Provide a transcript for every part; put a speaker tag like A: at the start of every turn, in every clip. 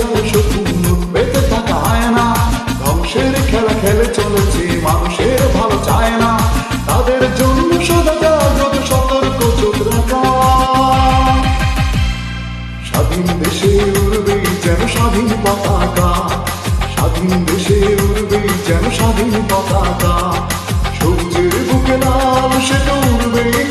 A: আর পেতে না ধ্বংসের খেলা খেলে চলেছে মানুষের ভালো চায় না তাদের জন্য সদা সতর্ক স্বাধীন দেশে উড়বে যেন স্বাধীন পতাকা স্বাধীন দেশে উড়বে যেন স্বাধীন পতাকা বুকে লাল সে উড়বে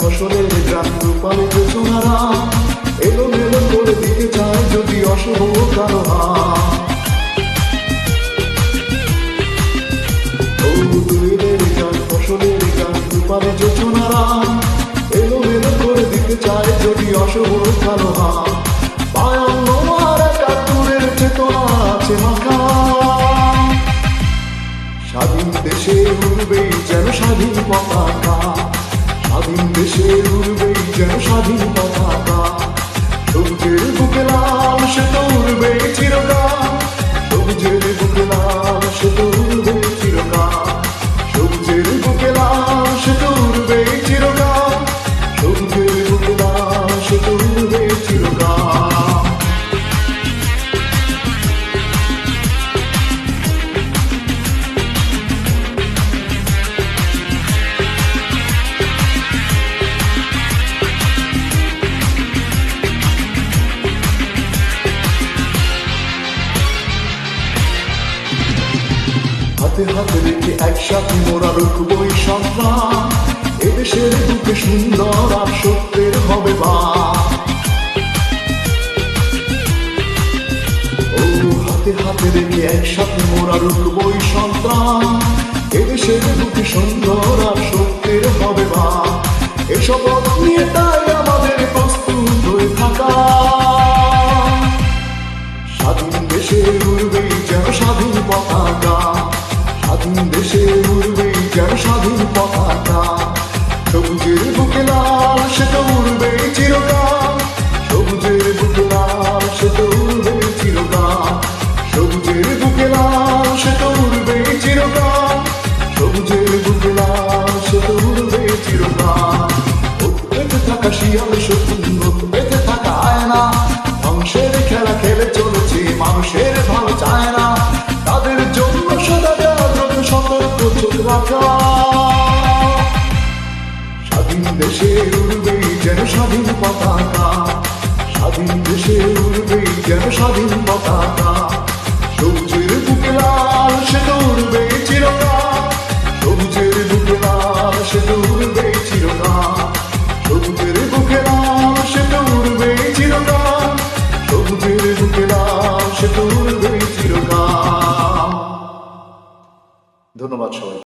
A: ফসলের গান রূপালে যোজনারা এলো মেলো করে দিতে চায় যদি অশুভ কারও ফসলের গান রূপালে যোজনারা এলো মেলো করে দিতে চায় যদি অশুভ কারও মাখা স্বাধীন দেশে উড়বেই যেন স্বাধীন পতাকা স্বাধীন দেশে উড়বেই যেন স্বাধীন পতাকা সবুজের হাতে হাতে রেখে একসাথে মোরা রুখবই সন্তান। এদেশের বুকে সুন্দর আর সত্যের হবে বা। হাতে হাতে রেখে একসাথে মোরা সন্তান। এদেশের বুকে সুন্দর আর সত্যের হবে বা। এসব নিয়ে তাই আমাদের প্রস্তুত হয়ে থাকা। স্বাধীন দেশে যেন স্বাধীন পতাকা যেন স্বাধীন পতাকা সবুজের বুকে লাল সে তো উড়বে চিরকাল। সবুজের বুকে লাল সে তো উড়বে চিরকাল। সবুজের বুকে লাল সে তো উড়বে চিরকাল। সবুজের বুকে লাল সে তো উড়বে চিরকাল। থাকা শিয়াল সত্যি দেশে উড়বেই যেন স্বাধীন পতাকা। স্বাধীন দেশে উড়বেই যেন স্বাধীন পতাকা। সবুজের বুকে লাল সে তো উড়বে চিরকাল। সবুজের বুকে লাল সে তো উড়বে চিরকাল। সবুজের বুকে লাল সে তো উড়বে চিরকাল। সবুজের বুকে লাল সে তো উড়বে চিরকাল। ধন্যবাদ সবাই